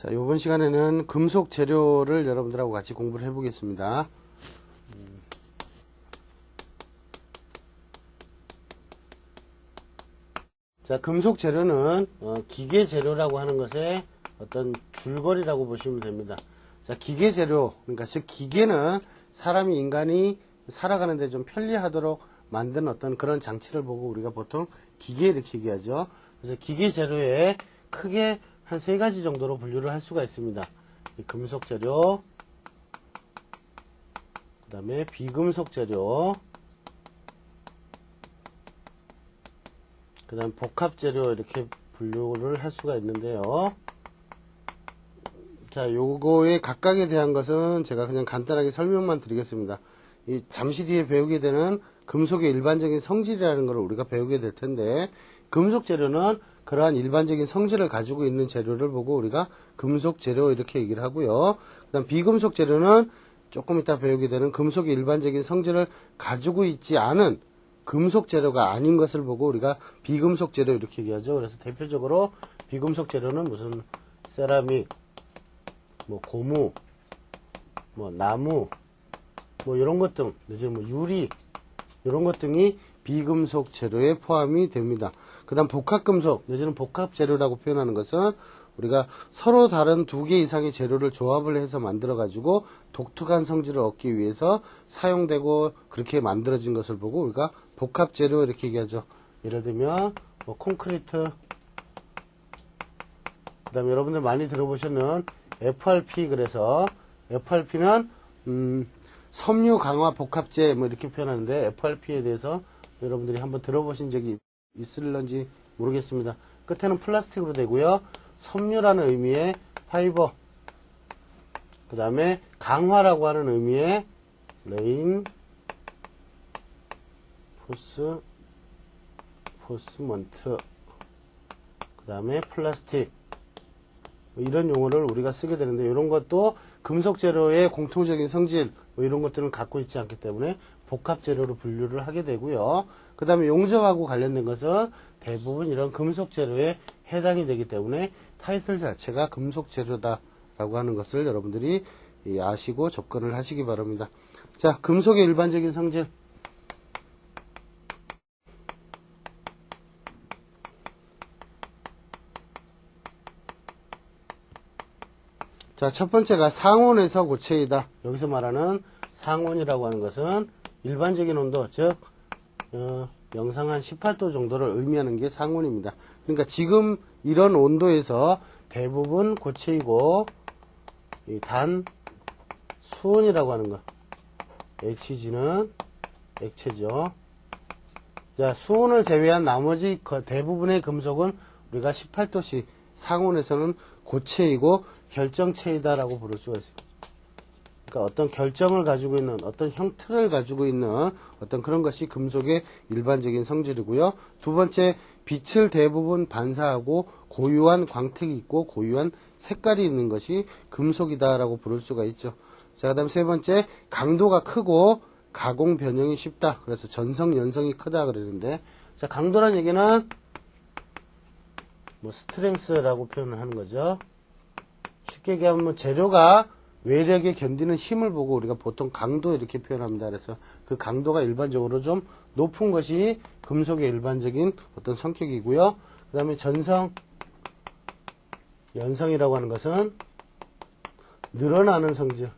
자, 이번 시간에는 금속 재료를 여러분들하고 같이 공부를 해보겠습니다. 음. 자, 금속 재료는 어, 기계 재료라고 하는 것의 어떤 줄거리라고 보시면 됩니다. 자, 기계 재료, 그러니까 즉 기계는 사람이 인간이 살아가는데 좀 편리하도록 만든 어떤 그런 장치를 보고 우리가 보통 기계 이렇게 얘기하죠. 그래서 기계 재료에 크게 한 세 가지 정도로 분류를 할 수가 있습니다. 이 금속 재료, 그 다음에 비금속 재료, 그 다음 복합 재료 이렇게 분류를 할 수가 있는데요. 자, 요거의 각각에 대한 것은 제가 그냥 간단하게 설명만 드리겠습니다. 이 잠시 뒤에 배우게 되는 금속의 일반적인 성질이라는 걸 우리가 배우게 될 텐데, 금속 재료는 그러한 일반적인 성질을 가지고 있는 재료를 보고 우리가 금속 재료 이렇게 얘기를 하고요. 그 다음 비금속 재료는 조금 이따 배우게 되는 금속의 일반적인 성질을 가지고 있지 않은 금속 재료가 아닌 것을 보고 우리가 비금속 재료 이렇게 얘기하죠. 그래서 대표적으로 비금속 재료는 무슨 세라믹, 뭐 고무, 뭐 나무, 뭐 이런 것 등, 이제 뭐 유리 이런 것 등이 비금속 재료에 포함이 됩니다. 그 다음 복합금속, 내지는 복합 재료라고 표현하는 것은 우리가 서로 다른 두 개 이상의 재료를 조합을 해서 만들어 가지고 독특한 성질을 얻기 위해서 사용되고 그렇게 만들어진 것을 보고 우리가 복합 재료 이렇게 얘기하죠. 예를 들면 뭐 콘크리트 그 다음에 여러분들 많이 들어보시는 FRP 그래서 FRP는 음, 섬유 강화 복합재 뭐 이렇게 표현하는데 FRP에 대해서 여러분들이 한번 들어보신 적이 있을런지 모르겠습니다. 끝에는 플라스틱으로 되고요. 섬유라는 의미의 파이버 그 다음에 강화라고 하는 의미의 레인 포스 포스먼트 그 다음에 플라스틱 뭐 이런 용어를 우리가 쓰게 되는데 이런 것도 금속 재료의 공통적인 성질 뭐 이런 것들은 갖고 있지 않기 때문에 복합 재료로 분류를 하게 되고요. 그 다음에 용접하고 관련된 것은 대부분 이런 금속 재료에 해당이 되기 때문에 타이틀 자체가 금속 재료다라고 하는 것을 여러분들이 아시고 접근을 하시기 바랍니다. 자, 금속의 일반적인 성질. 자, 첫 번째가 상온에서 고체이다. 여기서 말하는 상온이라고 하는 것은 일반적인 온도, 즉, 어, 영상 한 18도 정도를 의미하는 게 상온입니다. 그러니까 지금 이런 온도에서 대부분 고체이고, 단, 수온이라고 하는 것. HG는 액체죠. 자, 수온을 제외한 나머지 대부분의 금속은 우리가 18도씨 상온에서는 고체이고 결정체이다라고 부를 수가 있습니다. 그러니까 어떤 결정을 가지고 있는 어떤 형태를 가지고 있는 어떤 그런 것이 금속의 일반적인 성질이고요. 두 번째 빛을 대부분 반사하고 고유한 광택이 있고 고유한 색깔이 있는 것이 금속이다라고 부를 수가 있죠. 자, 그다음 세 번째 강도가 크고 가공 변형이 쉽다. 그래서 전성 연성이 크다 그러는데 자, 강도란 얘기는 뭐 스트렝스라고 표현을 하는 거죠. 쉽게 얘기하면 재료가 외력에 견디는 힘을 보고 우리가 보통 강도 이렇게 표현합니다. 그래서 그 강도가 일반적으로 좀 높은 것이 금속의 일반적인 어떤 성격이고요. 그 다음에 전성, 연성이라고 하는 것은 늘어나는 성질.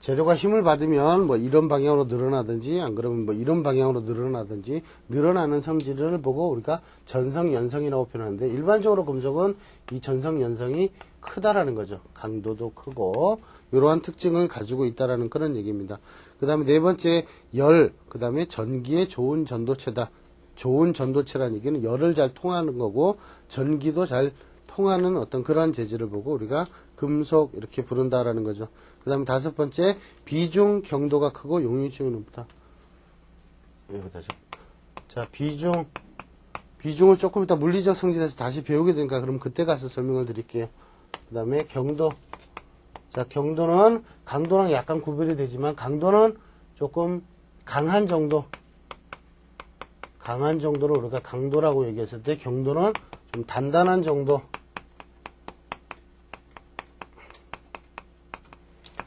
재료가 힘을 받으면 뭐 이런 방향으로 늘어나든지 안 그러면 뭐 이런 방향으로 늘어나든지 늘어나는 성질을 보고 우리가 전성 연성이라고 표현하는데 일반적으로 금속은 이 전성 연성이 크다라는 거죠. 강도도 크고 이러한 특징을 가지고 있다라는 그런 얘기입니다. 그 다음에 네 번째 열, 그 다음에 전기에 좋은 전도체다. 좋은 전도체라는 얘기는 열을 잘 통하는 거고 전기도 잘 통하는 어떤 그런 재질을 보고 우리가 금속 이렇게 부른다라는 거죠. 그 다음에 다섯 번째 비중 경도가 크고 용유층이 높다. 여기다 좀. 자 비중 비중을 조금 이따 물리적 성질에서 다시 배우게 되니까 그럼 그때 가서 설명을 드릴게요. 그 다음에 경도. 자 경도는 강도랑 약간 구별이 되지만 강도는 조금 강한 정도 강한 정도로 우리가 강도라고 얘기했을 때 경도는 좀 단단한 정도.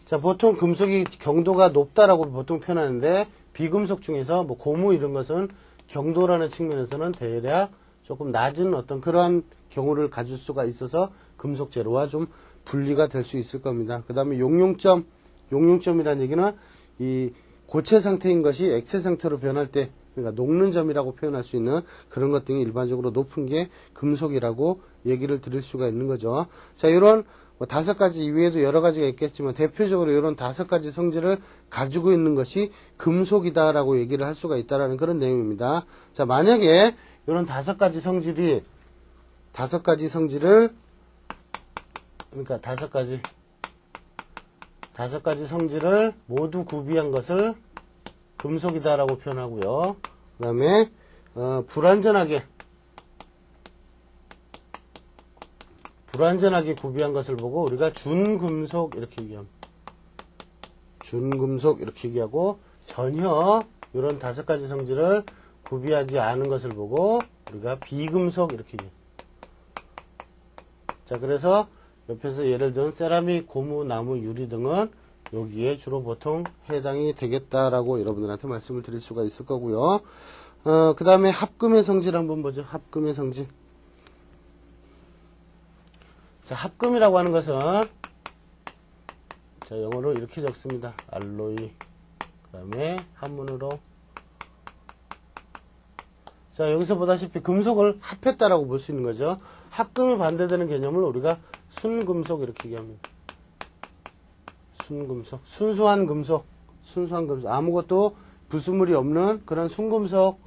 자, 보통 금속이 경도가 높다라고 보통 표현하는데 비금속 중에서 뭐 고무 이런 것은 경도라는 측면에서는 대략 조금 낮은 어떤 그러한 경우를 가질 수가 있어서 금속 재료와 좀 분리가 될 수 있을 겁니다. 그 다음에 용융점, 용융점이라는 얘기는 이 고체 상태인 것이 액체 상태로 변할 때 그러니까 녹는 점이라고 표현할 수 있는 그런 것 등이 일반적으로 높은 게 금속이라고 얘기를 드릴 수가 있는 거죠. 자, 이런 뭐 다섯 가지 이외에도 여러 가지가 있겠지만 대표적으로 이런 다섯 가지 성질을 가지고 있는 것이 금속이다라고 얘기를 할 수가 있다라는 그런 내용입니다. 자, 만약에 이런 다섯 가지 성질이 다섯 가지 성질을 그러니까 다섯 가지 다섯 가지 성질을 모두 구비한 것을 금속이다라고 표현하고요. 그 다음에 어, 불완전하게 불완전하게 구비한 것을 보고 우리가 준금속 이렇게 얘기합니다. 준금속 이렇게 얘기하고 전혀 이런 다섯 가지 성질을 구비하지 않은 것을 보고 우리가 비금속 이렇게 얘기합니다. 자 그래서 옆에서 예를 들은 세라믹, 고무, 나무, 유리 등은 여기에 주로 보통 해당이 되겠다라고 여러분들한테 말씀을 드릴 수가 있을 거고요. 어, 그 다음에 합금의 성질 한번 보죠. 합금의 성질. 자, 합금이라고 하는 것은 자, 영어로 이렇게 적습니다. 알로이. 그 다음에 한문으로 자, 여기서 보다시피 금속을 합했다라고 볼 수 있는 거죠. 합금에 반대되는 개념을 우리가 순금속 이렇게 얘기합니다. 순금속. 순수한 금속. 순수한 금속. 아무것도 부수물이 없는 그런 순금속,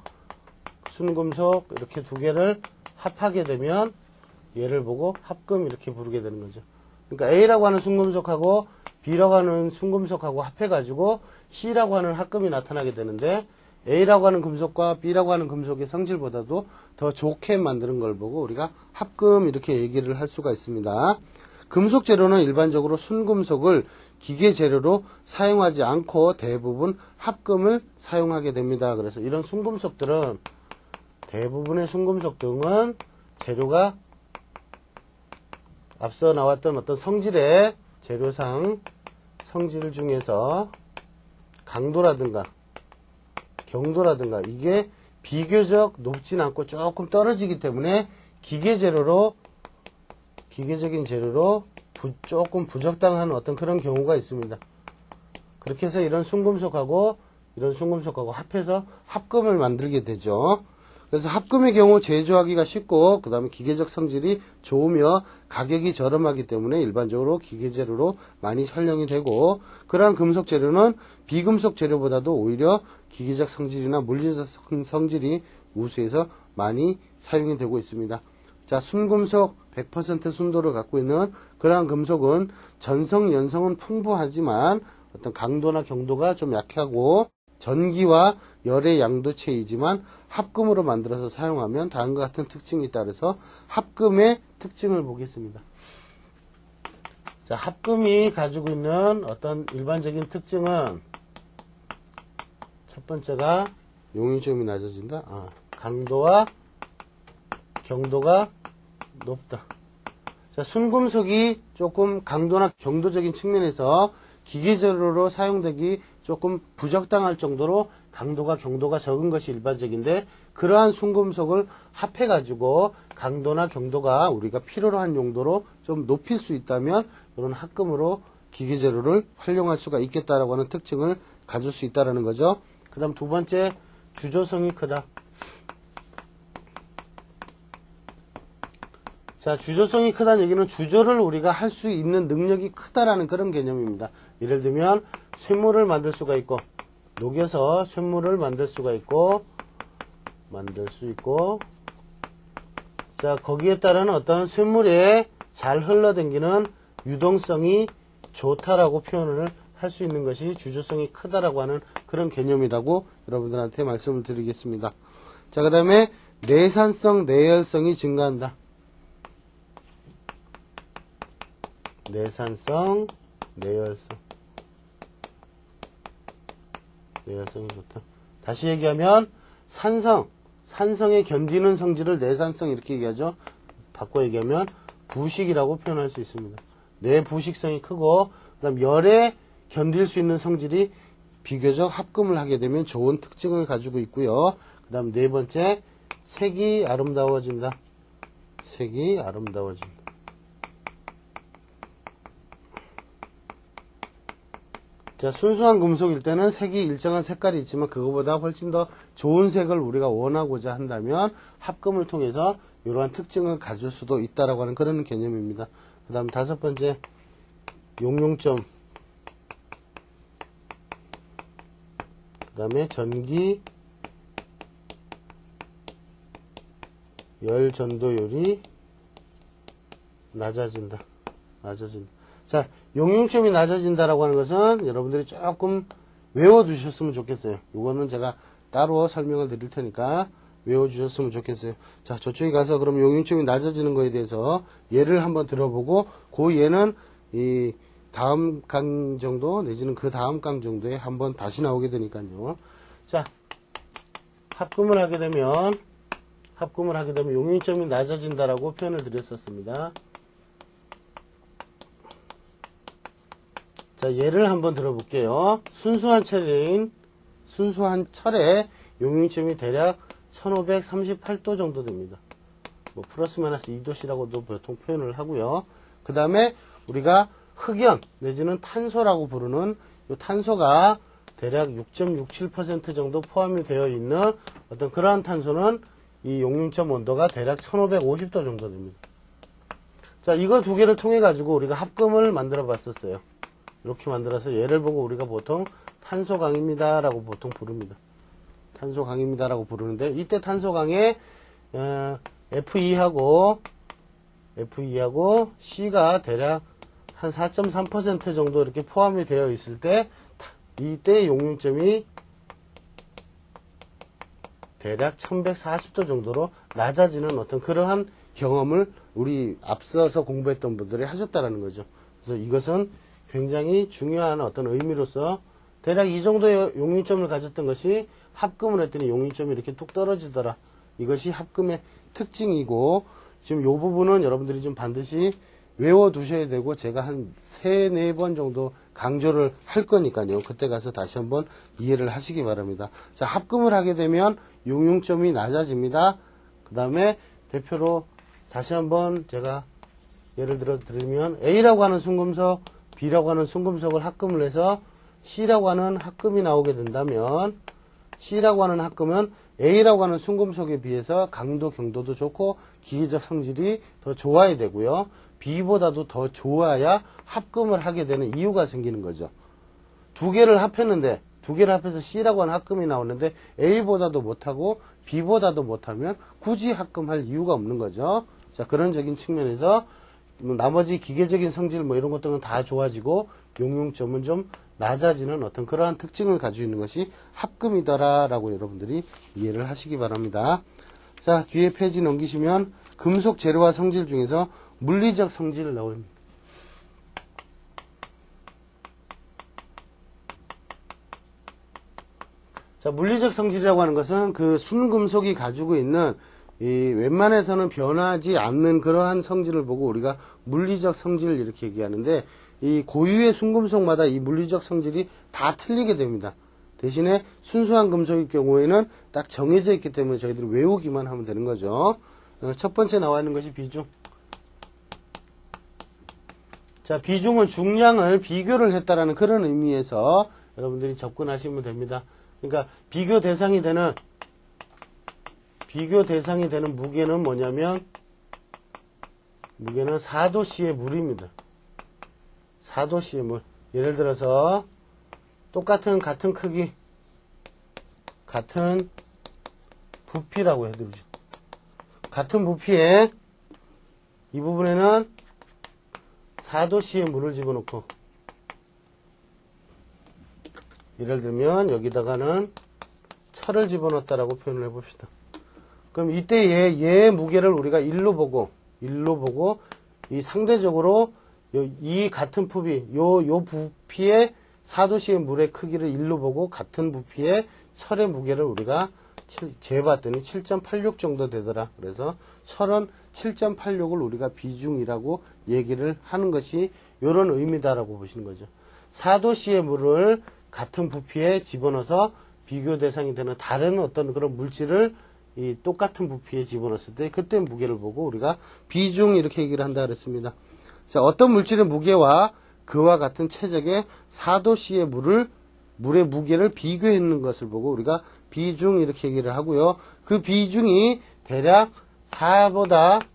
순금속 이렇게 두 개를 합하게 되면 얘를 보고 합금 이렇게 부르게 되는 거죠. 그러니까 A라고 하는 순금속하고 B라고 하는 순금속하고 합해가지고 C라고 하는 합금이 나타나게 되는데 A라고 하는 금속과 B라고 하는 금속의 성질보다도 더 좋게 만드는 걸 보고 우리가 합금 이렇게 얘기를 할 수가 있습니다. 금속 재료는 일반적으로 순금속을 기계 재료로 사용하지 않고 대부분 합금을 사용하게 됩니다. 그래서 이런 순금속들은 대부분의 순금속 등은 재료가 앞서 나왔던 어떤 성질의 재료상 성질 중에서 강도라든가 경도라든가 이게 비교적 높진 않고 조금 떨어지기 때문에 기계 재료로 기계적인 재료로 부- 조금 부적당한 어떤 그런 경우가 있습니다. 그렇게 해서 이런 순금속하고 이런 순금속하고 합해서 합금을 만들게 되죠. 그래서 합금의 경우 제조하기가 쉽고 그 다음에 기계적 성질이 좋으며 가격이 저렴하기 때문에 일반적으로 기계 재료로 많이 활용이 되고 그러한 금속 재료는 비금속 재료보다도 오히려 기계적 성질이나 물리적 성- 성질이 우수해서 많이 사용이 되고 있습니다. 자, 순금속 100% 순도를 갖고 있는 그러한 금속은 전성, 연성은 풍부하지만 어떤 강도나 경도가 좀 약하고 전기와 열의 양도체이지만 합금으로 만들어서 사용하면 다음과 같은 특징이 그래서 합금의 특징을 보겠습니다. 자, 합금이 가지고 있는 어떤 일반적인 특징은 첫 번째가 용의점이 낮아진다. 아, 강도와 경도가 높다. 자, 순금속이 조금 강도나 경도적인 측면에서 기계재료로 사용되기 조금 부적당할 정도로 강도가 경도가 적은 것이 일반적인데 그러한 순금속을 합해 가지고 강도나 경도가 우리가 필요로 한 용도로 좀 높일 수 있다면 이런 합금으로 기계재료를 활용할 수가 있겠다라고 하는 특징을 가질 수 있다라는 거죠. 그 다음 두 번째 주조성이 크다. 자, 주조성이 크다는 얘기는 주조를 우리가 할 수 있는 능력이 크다라는 그런 개념입니다. 예를 들면 쇠물을 만들 수가 있고 녹여서 쇠물을 만들 수가 있고 만들 수 있고 자 거기에 따른 어떤 쇠물에 잘 흘러댕기는 유동성이 좋다라고 표현을 할 수 있는 것이 주조성이 크다라고 하는 그런 개념이라고 여러분들한테 말씀을 드리겠습니다. 자, 그 다음에 내산성, 내열성이 증가한다. 내산성, 내열성. 내열성이 좋다. 다시 얘기하면 산성, 산성에 견디는 성질을 내산성 이렇게 얘기하죠. 바꿔 얘기하면 부식이라고 표현할 수 있습니다. 내 부식성이 크고 그다음 열에 견딜 수 있는 성질이 비교적 합금을 하게 되면 좋은 특징을 가지고 있고요. 그다음 네 번째 색이 아름다워진다. 색이 아름다워진다. 자, 순수한 금속일 때는 색이 일정한 색깔이 있지만 그거보다 훨씬 더 좋은 색을 우리가 원하고자 한다면 합금을 통해서 이러한 특징을 가질 수도 있다라고 하는 그런 개념입니다. 그 다음 다섯 번째, 용용점. 그 다음에 전기, 열 전도율이 낮아진다. 낮아진다. 자, 용융점이 낮아진다라고 하는 것은 여러분들이 조금 외워두셨으면 좋겠어요. 이거는 제가 따로 설명을 드릴 테니까 외워주셨으면 좋겠어요. 자, 저쪽에 가서 그럼 용융점이 낮아지는 거에 대해서 예를 한번 들어보고 그 예는 이 다음 강 정도 내지는 그 다음 강 정도에 한번 다시 나오게 되니까요. 자, 합금을 하게 되면 합금을 하게 되면 용융점이 낮아진다라고 표현을 드렸었습니다. 자, 예를 한번 들어볼게요. 순수한 철인, 순수한 철의 용융점이 대략 1538도 정도 됩니다. 뭐, 플러스 마이너스 2도씨라고도 보통 표현을 하고요. 그 다음에 우리가 흑연, 내지는 탄소라고 부르는 이 탄소가 대략 6.67% 정도 포함이 되어 있는 어떤 그러한 탄소는 이 용융점 온도가 대략 1550도 정도 됩니다. 자, 이거 두 개를 통해 가지고 우리가 합금을 만들어 봤었어요. 이렇게 만들어서 얘를 보고 우리가 보통 탄소강입니다 라고 보통 부릅니다. 탄소강입니다 라고 부르는데 이때 탄소강에 어, F2하고 F2하고 C가 대략 한 4.3% 정도 이렇게 포함이 되어 있을 때 이때 용융점이 대략 1140도 정도로 낮아지는 어떤 그러한 경험을 우리 앞서서 공부했던 분들이 하셨다라는 거죠. 그래서 이것은 굉장히 중요한 어떤 의미로서 대략 이 정도의 용융점을 가졌던 것이 합금을 했더니 용융점이 이렇게 뚝 떨어지더라. 이것이 합금의 특징이고 지금 이 부분은 여러분들이 좀 반드시 외워두셔야 되고 제가 한 세 네 번 정도 강조를 할 거니까요. 그때 가서 다시 한번 이해를 하시기 바랍니다. 자, 합금을 하게 되면 용융점이 낮아집니다. 그 다음에 대표로 다시 한번 제가 예를 들어 드리면 A라고 하는 순금속, B라고 하는 순금속을 합금을 해서 C라고 하는 합금이 나오게 된다면 C라고 하는 합금은 A라고 하는 순금속에 비해서 강도, 경도도 좋고 기계적 성질이 더 좋아야 되고요. B보다도 더 좋아야 합금을 하게 되는 이유가 생기는 거죠. 두 개를 합했는데 두 개를 합해서 C라고 하는 합금이 나오는데 A보다도 못하고 B보다도 못하면 굳이 합금할 이유가 없는 거죠. 자 그런 적인 측면에서 뭐 나머지 기계적인 성질 뭐 이런 것들은 다 좋아지고 용융점은 좀 낮아지는 어떤 그러한 특징을 가지고 있는 것이 합금이다라고 여러분들이 이해를 하시기 바랍니다. 자 뒤에 페이지 넘기시면 금속 재료와 성질 중에서 물리적 성질을 나옵니다. 자, 물리적 성질이라고 하는 것은 그 순금속이 가지고 있는 이 웬만해서는 변하지 않는 그러한 성질을 보고 우리가 물리적 성질 이렇게 얘기하는데 이 고유의 순금속마다 이 물리적 성질이 다 틀리게 됩니다. 대신에 순수한 금속일 경우에는 딱 정해져 있기 때문에 저희들이 외우기만 하면 되는 거죠. 어, 첫 번째 나와 있는 것이 비중. 자, 비중은 중량을 비교를 했다라는 그런 의미에서 여러분들이 접근하시면 됩니다. 그러니까 비교 대상이 되는 비교 대상이 되는 무게는 뭐냐면 무게는 4도씨의 물입니다. 4도씨의 물. 예를 들어서 똑같은 같은 크기 같은 부피라고 해드리죠. 같은 부피에 이 부분에는 4도씨의 물을 집어넣고 예를 들면 여기다가는 철을 집어넣었다라고 표현을 해봅시다. 그럼 이때 얘, 얘의 무게를 우리가 1로 보고 1로 보고 이 상대적으로 요- 이 같은 부피 요, 요 부피의 4도씨의 물의 크기를 1로 보고 같은 부피의 철의 무게를 우리가 칠- 재봤더니 7.86 정도 되더라. 그래서 철은 7.86을 우리가 비중이라고 얘기를 하는 것이 이런 의미다라고 보시는 거죠. 4도씨의 물을 같은 부피에 집어넣어서 비교 대상이 되는 다른 어떤 그런 물질을 이 똑같은 부피에 집어넣었을 때 그때 무게를 보고 우리가 비중 이렇게 얘기를 한다 그랬습니다. 자, 어떤 물질의 무게와 그와 같은 체적의 4도씨의 물을 물의 무게를 비교했는 것을 보고 우리가 비중 이렇게 얘기를 하고요. 그 비중이 대략 4보다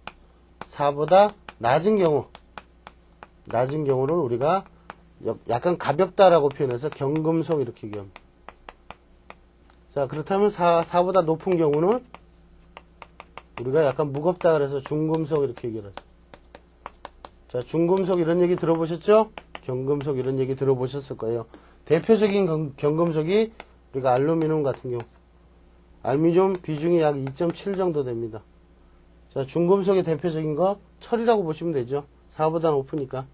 4보다 낮은 경우 낮은 경우를 우리가 역- 약간 가볍다라고 표현해서 경금속 이렇게 얘기합니다. 자, 그렇다면 4, 4보다 높은 경우는 우리가 약간 무겁다 그래서 중금속 이렇게 얘기를 하죠. 자, 중금속 이런 얘기 들어보셨죠? 경금속 이런 얘기 들어보셨을 거예요. 대표적인 경, 경금속이 우리가 알루미늄 같은 경우. 알루미늄 비중이 약 2.7 정도 됩니다. 자, 중금속의 대표적인 거 철이라고 보시면 되죠. 4보다 높으니까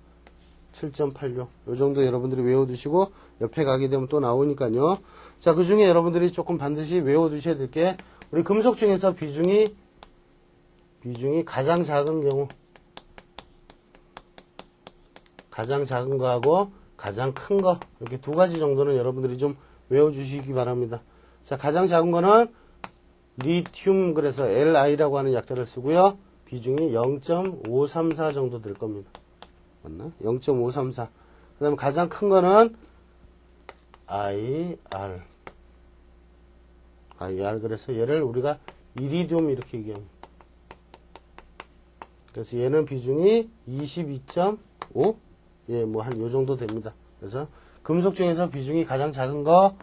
7.86. 요 정도 여러분들이 외워두시고 옆에 가게 되면 또 나오니까요. 자, 그 중에 여러분들이 조금 반드시 외워두셔야 될 게 우리 금속 중에서 비중이 비중이 가장 작은 경우 가장 작은 거하고 가장 큰 거 이렇게 두 가지 정도는 여러분들이 좀 외워주시기 바랍니다. 자 가장 작은 거는 리튬 그래서 LI라고 하는 약자를 쓰고요. 비중이 0.534 정도 될 겁니다. 맞나? 0.534. 그 다음에 가장 큰 거는 IR. IR 그래서 얘를 우리가 이리듐 이렇게 얘기합니다. 그래서 얘는 비중이 22.5? 예, 뭐 한 요 정도 됩니다. 그래서 금속 중에서 비중이 가장 작은 거,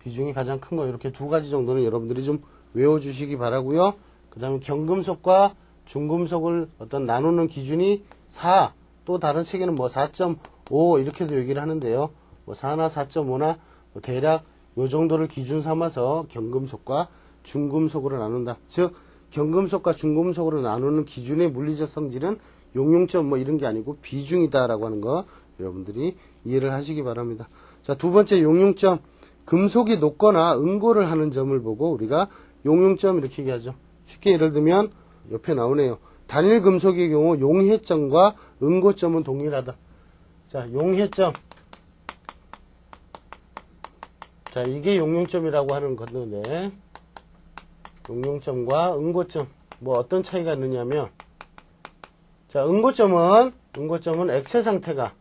비중이 가장 큰 거, 이렇게 두 가지 정도는 여러분들이 좀 외워주시기 바라고요 그 다음에 경금속과 중금속을 어떤 나누는 기준이 4, 또 다른 책에는 뭐 4.5 이렇게도 얘기를 하는데요. 뭐 4나 4.5나 뭐 대략 요 정도를 기준 삼아서 경금속과 중금속으로 나눈다. 즉, 경금속과 중금속으로 나누는 기준의 물리적 성질은 용융점 뭐 이런 게 아니고 비중이다라고 하는 거 여러분들이 이해를 하시기 바랍니다. 자, 두 번째 용융점. 금속이 녹거나 응고를 하는 점을 보고 우리가 용융점 이렇게 얘기하죠. 쉽게 예를 들면 옆에 나오네요. 단일 금속의 경우 용해점과 응고점은 동일하다. 자, 용해점. 자, 이게 용융점이라고 하는 건데, 용융점과 응고점. 뭐 어떤 차이가 있느냐면, 자, 응고점은, 응고점은 액체 상태가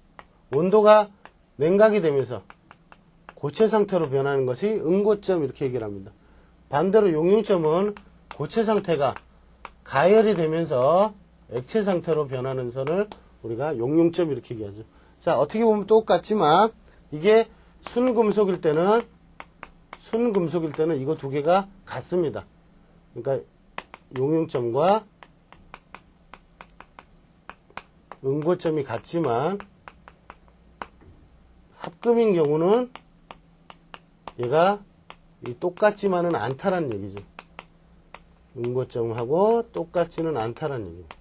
온도가 냉각이 되면서 고체 상태로 변하는 것이 응고점 이렇게 얘기를 합니다. 반대로 용융점은 고체 상태가 가열이 되면서 액체 상태로 변하는 선을 우리가 용융점 이렇게 얘기하죠. 자, 어떻게 보면 똑같지만 이게 순금속일 때는 순금속일 때는 이거 두 개가 같습니다. 그러니까 용융점과 응고점이 같지만 합금인 경우는 얘가 이 똑같지만은 않다라는 얘기죠. 응고점하고 똑같지는 않다라는 얘기입니다.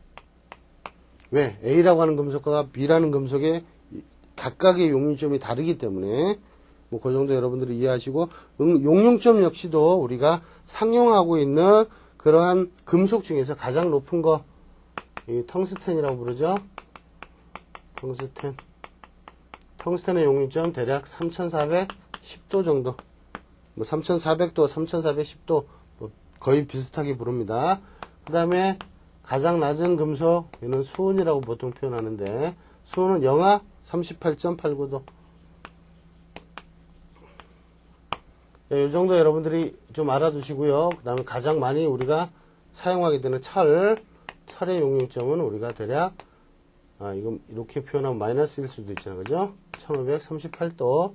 왜? A라고 하는 금속과 B라는 금속의 이- 각각의 용융점이 다르기 때문에 뭐 그 정도 여러분들이 이해하시고 응- 용융점 역시도 우리가 상용하고 있는 그러한 금속 중에서 가장 높은 거이 텅스텐이라고 부르죠. 텅스텐. 텅스텐의 용융점 대략 3410도 정도. 뭐 3400도, 3410도 뭐 거의 비슷하게 부릅니다. 그 다음에 가장 낮은 금속, 얘는 수은이라고 보통 표현하는데, 수은은 영하 38.89도. 네, 이 정도 여러분들이 좀 알아두시고요. 그 다음에 가장 많이 우리가 사용하게 되는 철, 철의 용융점은 우리가 대략, 아, 이건 이렇게 표현하면 마이너스일 수도 있잖아요. 그죠? 1538도,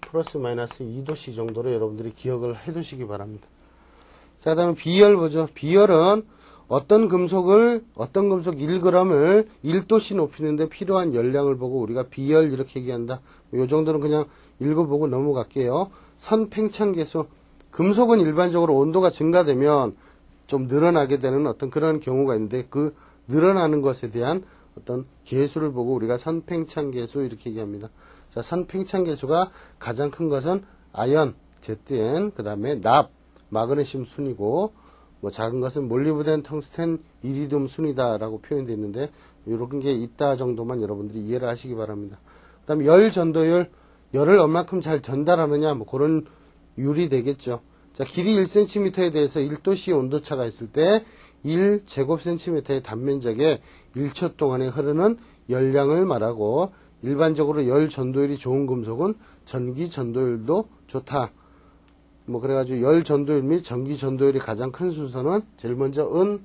플러스 마이너스 2도씨 정도로 여러분들이 기억을 해 두시기 바랍니다. 자, 그 다음에 비열 보죠. 비열은 어떤 금속을, 어떤 금속 1g을 1도씨 높이는데 필요한 열량을 보고 우리가 비열 이렇게 얘기한다. 이 정도는 그냥 읽어보고 넘어갈게요. 선팽창계수. 금속은 일반적으로 온도가 증가되면 좀 늘어나게 되는 어떤 그런 경우가 있는데 그 늘어나는 것에 대한 어떤 계수를 보고 우리가 선팽창계수 이렇게 얘기합니다. 자, 선팽창계수가 가장 큰 것은 아연, ZN, 그 다음에 납, 마그네슘 순이고 뭐 작은 것은 몰리브덴 텅스텐 이리듐 순이다라고 표현되어 있는데 이런 게 있다 정도만 여러분들이 이해를 하시기 바랍니다. 그 다음에 열 전도율 열을 얼마큼 잘 전달하느냐 뭐 그런 율이 되겠죠. 자, 길이 1cm에 대해서 1도씨 온도차가 있을 때 1제곱센티미터의 단면적에 1초 동안에 흐르는 열량을 말하고 일반적으로 열 전도율이 좋은 금속은 전기 전도율도 좋다. 뭐 그래가지고 열 전도율 및 전기 전도율이 가장 큰 순서는 제일 먼저 은,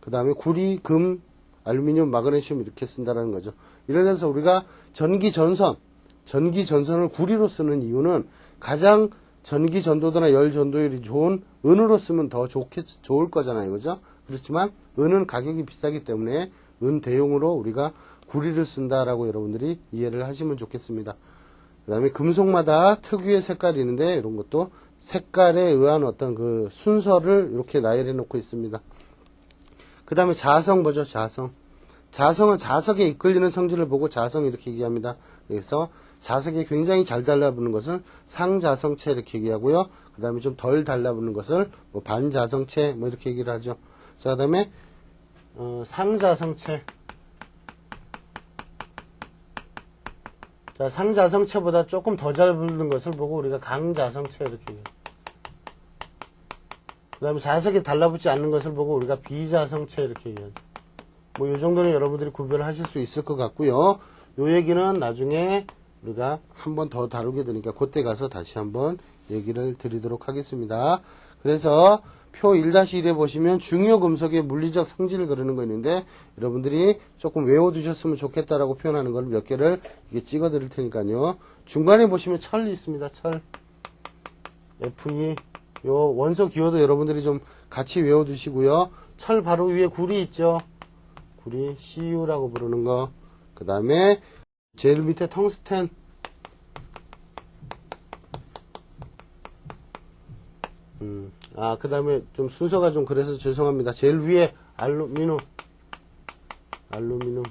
그 다음에 구리, 금, 알루미늄, 마그네슘 이렇게 쓴다라는 거죠. 이래서 우리가 전기 전선, 전기 전선을 구리로 쓰는 이유는 가장 전기 전도도나 열 전도율이 좋은 은으로 쓰면 더 좋겠, 좋을 거잖아요. 그죠? 그렇지만 은은 가격이 비싸기 때문에 은 대용으로 우리가 구리를 쓴다라고 여러분들이 이해를 하시면 좋겠습니다. 그 다음에 금속마다 특유의 색깔이 있는데 이런 것도 색깔에 의한 어떤 그 순서를 이렇게 나열해 놓고 있습니다. 그 다음에 자성 뭐죠? 자성. 자성은 자석에 이끌리는 성질을 보고 자성 이렇게 얘기합니다. 그래서 자석에 굉장히 잘 달라붙는 것을 상자성체 이렇게 얘기하고요. 그 다음에 좀 덜 달라붙는 것을 뭐 반자성체 뭐 이렇게 얘기를 하죠. 자, 그 다음에 어, 상자성체. 자, 상자성체보다 조금 더잘 붙는 것을 보고 우리가 강자성체 이렇게. 그 다음에 자석에 달라붙지 않는 것을 보고 우리가 비자성체 이렇게 얘기하죠. 뭐, 요 정도는 여러분들이 구별을 하실 수 있을 것 같고요. 요 얘기는 나중에 우리가 한 번 더 다루게 되니까 그때 가서 다시 한번 얘기를 드리도록 하겠습니다. 그래서 표 1-1에 보시면 중요 금속의 물리적 성질을 그리는 거 있는데 여러분들이 조금 외워두셨으면 좋겠다라고 표현하는 걸 몇 개를 이게 찍어 드릴 테니까요. 중간에 보시면 철이 있습니다. 철. FE. 요 원소 기호도 여러분들이 좀 같이 외워두시고요. 철 바로 위에 구리 있죠. 구리 CU라고 부르는 거. 그 다음에 제일 밑에 텅스텐. 음, 아, 그 다음에 좀 순서가 좀 그래서 죄송합니다. 제일 위에 알루미늄. 알루미늄.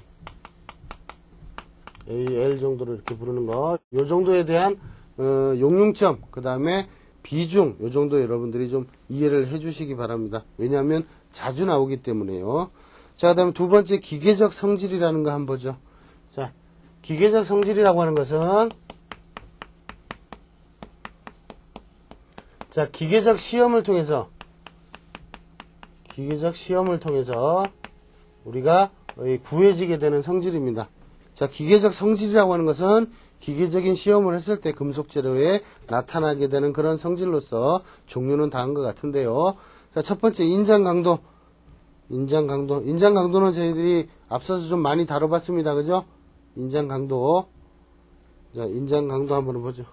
AL 정도로 이렇게 부르는 거. 요 정도에 대한, 어, 용융점, 그 다음에 비중, 요 정도 여러분들이 좀 이해를 해 주시기 바랍니다. 왜냐하면 자주 나오기 때문에요. 자, 그 다음에 두 번째 기계적 성질이라는 거 한번 보죠. 자, 기계적 성질이라고 하는 것은 자, 기계적 시험을 통해서 기계적 시험을 통해서 우리가 구해지게 되는 성질입니다. 자, 기계적 성질이라고 하는 것은 기계적인 시험을 했을 때 금속 재료에 나타나게 되는 그런 성질로서 종류는 다른 것 같은데요. 자, 첫 번째 인장 강도. 인장 강도. 인장 강도는 저희들이 앞서서 좀 많이 다뤄봤습니다. 그죠? 인장 강도. 자, 인장 강도 한번 보죠.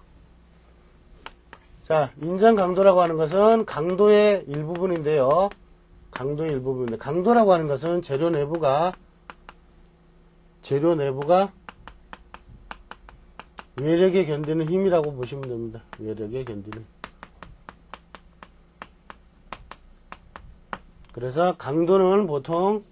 자, 인장 강도라고 하는 것은 강도의 일부분인데요. 강도의 일부분인데, 강도라고 하는 것은 재료 내부가, 재료 내부가 외력에 견디는 힘이라고 보시면 됩니다. 외력에 견디는. 그래서 강도는 보통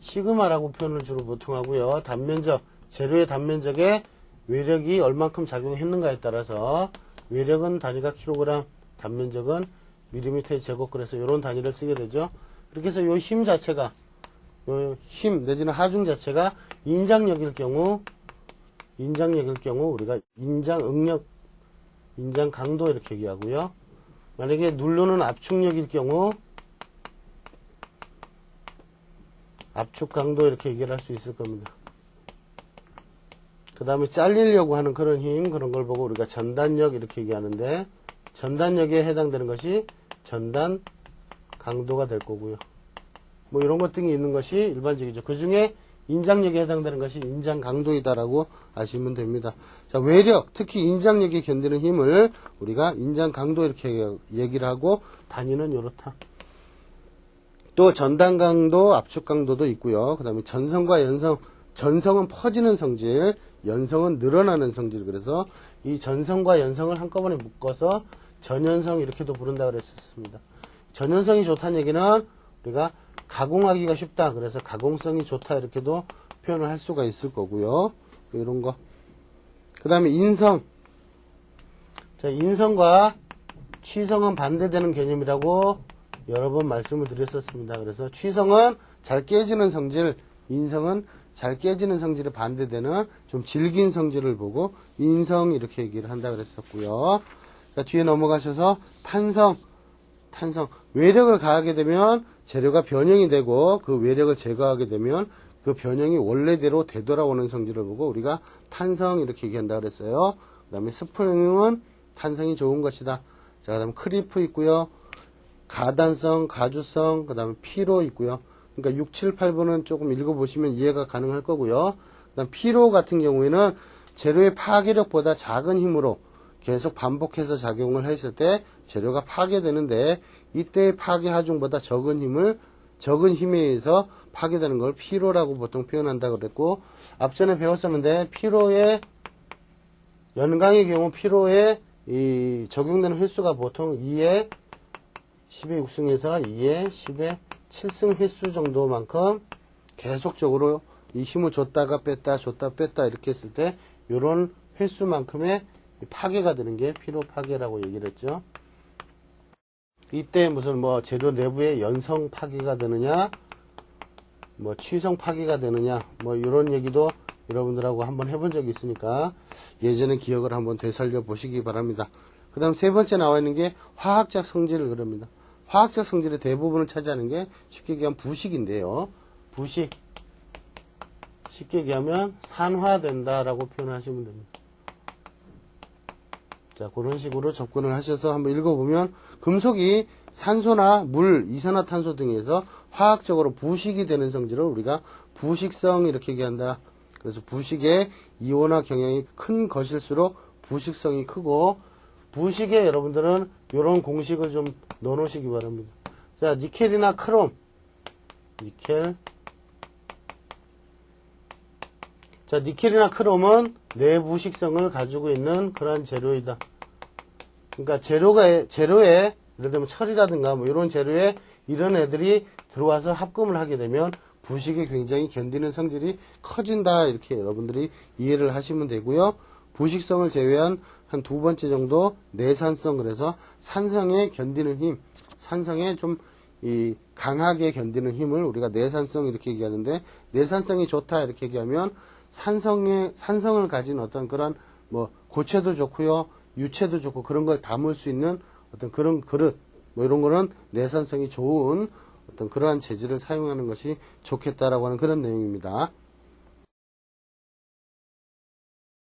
시그마라고 표현을 주로 보통 하고요. 단면적, 재료의 단면적에 외력이 얼만큼 작용했는가에 따라서 외력은 단위가 킬로그램, 단면적은 밀리미터의 제곱 그래서 이런 단위를 쓰게 되죠. 그렇게 해서 이 힘 자체가 요힘 내지는 하중 자체가 인장력일 경우 인장력일 경우 우리가 인장 응력, 인장 강도 이렇게 얘기하고요. 만약에 누르는 압축력일 경우 압축 강도 이렇게 얘기를 할 수 있을 겁니다. 그 다음에 잘리려고 하는 그런 힘, 그런 걸 보고 우리가 전단력 이렇게 얘기하는데, 전단력에 해당되는 것이 전단 강도가 될 거고요. 뭐 이런 것 등이 있는 것이 일반적이죠. 그 중에 인장력에 해당되는 것이 인장 강도이다라고 아시면 됩니다. 자, 외력, 특히 인장력에 견디는 힘을 우리가 인장 강도 이렇게 얘기를 하고 단위는 이렇다. 또 전단 강도, 압축 강도도 있고요. 그 다음에 전성과 연성, 전성은 퍼지는 성질, 연성은 늘어나는 성질. 그래서 이 전성과 연성을 한꺼번에 묶어서 전연성 이렇게도 부른다 그랬었습니다. 전연성이 좋다는 얘기는 우리가 가공하기가 쉽다. 그래서 가공성이 좋다. 이렇게도 표현을 할 수가 있을 거고요. 이런 거. 그 다음에 인성. 자, 인성과 취성은 반대되는 개념이라고 여러 번 말씀을 드렸었습니다. 그래서 취성은 잘 깨지는 성질, 인성은 잘 깨지는 성질에 반대되는 좀 질긴 성질을 보고 인성 이렇게 얘기를 한다 그랬었고요. 자, 뒤에 넘어가셔서 탄성, 탄성. 외력을 가하게 되면 재료가 변형이 되고 그 외력을 제거하게 되면 그 변형이 원래대로 되돌아오는 성질을 보고 우리가 탄성 이렇게 얘기한다 그랬어요. 그 다음에 스프링은 탄성이 좋은 것이다. 자, 그 다음에 크리프 있고요. 가단성, 가주성, 그 다음에 피로 있고요. 그러니까 6, 7, 8번은 조금 읽어보시면 이해가 가능할 거고요. 그 다음 피로 같은 경우에는 재료의 파괴력보다 작은 힘으로 계속 반복해서 작용을 했을 때 재료가 파괴되는데 이때의 파괴 하중보다 적은 힘을 적은 힘에 의해서 파괴되는 걸 피로라고 보통 표현한다 그랬고 앞전에 배웠었는데 피로의 연강의 경우 피로에 이 적용되는 횟수가 보통 2의 10의 6승에서 2의 10의 7승 횟수 정도만큼 계속적으로 이 힘을 줬다가 뺐다 줬다 뺐다 이렇게 했을 때 이런 횟수만큼의 파괴가 되는 게 피로 파괴라고 얘기를 했죠. 이때 무슨 뭐 재료 내부에 연성 파괴가 되느냐 뭐 취성 파괴가 되느냐 뭐 이런 얘기도 여러분들하고 한번 해본 적이 있으니까 예전에 기억을 한번 되살려 보시기 바랍니다. 그 다음 세 번째 나와 있는 게 화학적 성질을 그럽니다. 화학적 성질의 대부분을 차지하는 게 쉽게 얘기하면 부식인데요. 부식. 쉽게 얘기하면 산화된다라고 표현하시면 됩니다. 자, 그런 식으로 접근을 하셔서 한번 읽어보면 금속이 산소나 물, 이산화탄소 등에서 화학적으로 부식이 되는 성질을 우리가 부식성 이렇게 얘기한다. 그래서 부식의 이온화 경향이 큰 것일수록 부식성이 크고 부식에 여러분들은 이런 공식을 좀 넣어놓으시기 바랍니다. 자, 니켈이나 크롬, 니켈. 자, 니켈이나 크롬은 내부식성을 가지고 있는 그러한 재료이다. 그러니까 재료가 재료에 예를 들면 철이라든가 뭐 이런 재료에 이런 애들이 들어와서 합금을 하게 되면 부식이 굉장히 견디는 성질이 커진다 이렇게 여러분들이 이해를 하시면 되고요. 부식성을 제외한 한 두 번째 정도 내산성 그래서 산성에 견디는 힘, 산성에 좀 이 강하게 견디는 힘을 우리가 내산성 이렇게 얘기하는데 내산성이 좋다 이렇게 얘기하면 산성의 산성을 가진 어떤 그런 뭐 고체도 좋고요, 유체도 좋고 그런 걸 담을 수 있는 어떤 그런 그릇 뭐 이런 거는 내산성이 좋은 어떤 그러한 재질을 사용하는 것이 좋겠다라고 하는 그런 내용입니다.